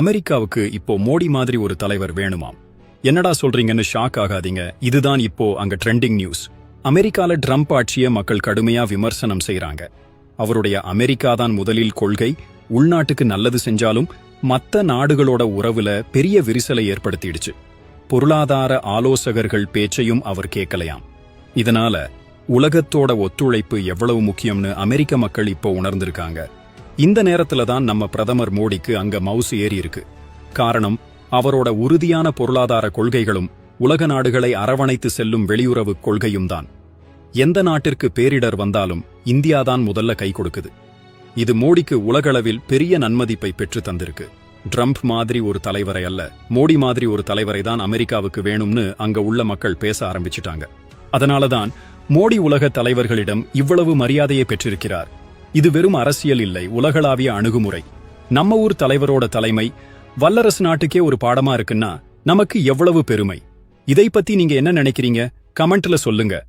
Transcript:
அமெரிக்காவுக்கு இப்போ மோடி மாதிரி ஒரு தலைவர் வேணுமாம். என்னடா சொல்றீங்கன்னு ஷாக் ஆகாதீங்க. இதுதான் இப்போ அங்க ட்ரெண்டிங் நியூஸ் அமெரிக்கால ட்ரம்ப் ஆட்சியை மக்கள் கடுமையா விமர்சனம் செய்யறாங்க அவருடைய அமெரிக்கா தான் முதலில் கொள்கை உள்நாட்டுக்கு நல்லது செஞ்சாலும் மத்த நாடுகளோட உறவுல பெரிய விரிசலை ஏற்படுத்திடுச்சு. பொருளாதார ஆலோசகர்கள் பேச்சையும் அவர் கேட்கலையாம். இதனால உலகத்தோட ஒத்துழைப்பு எவ்வளவு முக்கியம்னு அமெரிக்க மக்கள் இப்போ உணர்ந்திருக்காங்க. இந்த நேரத்துல தான் நம்ம பிரதமர் மோடிக்கு அங்க மவுசு ஏறி இருக்கு. காரணம் அவரோட உறுதியான பொருளாதார கொள்கைகளும் உலக நாடுகளை அரவணைத்து செல்லும் வெளியுறவு கொள்கையும் தான். எந்த நாட்டிற்கு பேரிடர் வந்தாலும் இந்தியாதான் முதல்ல கை கொடுக்குது. இது மோடிக்கு உலகளவில் பெரிய நன்மதிப்பை பெற்று தந்திருக்கு. ட்ரம்ப் மாதிரி ஒரு தலைவரை அல்ல மோடி மாதிரி ஒரு தலைவரை தான் அமெரிக்காவுக்கு வேணும்னு அங்க உள்ள மக்கள் பேச ஆரம்பிச்சிட்டாங்க. அதனாலதான் மோடி உலக தலைவர்களிடம் இவ்வளவு மரியாதையை பெற்றிருக்கிறார். இது வெறும் அரசியல் இல்லை உலகளாவிய அணுகுமுறை. நம்ம ஊர் தலைவரோட தலைமை வல்லரசு நாட்டுக்கே ஒரு பாடமா இருக்குன்னா நமக்கு எவ்வளவு பெருமை? இதை பத்தி நீங்க என்ன நினைக்கிறீங்க? கமெண்ட்ல சொல்லுங்க.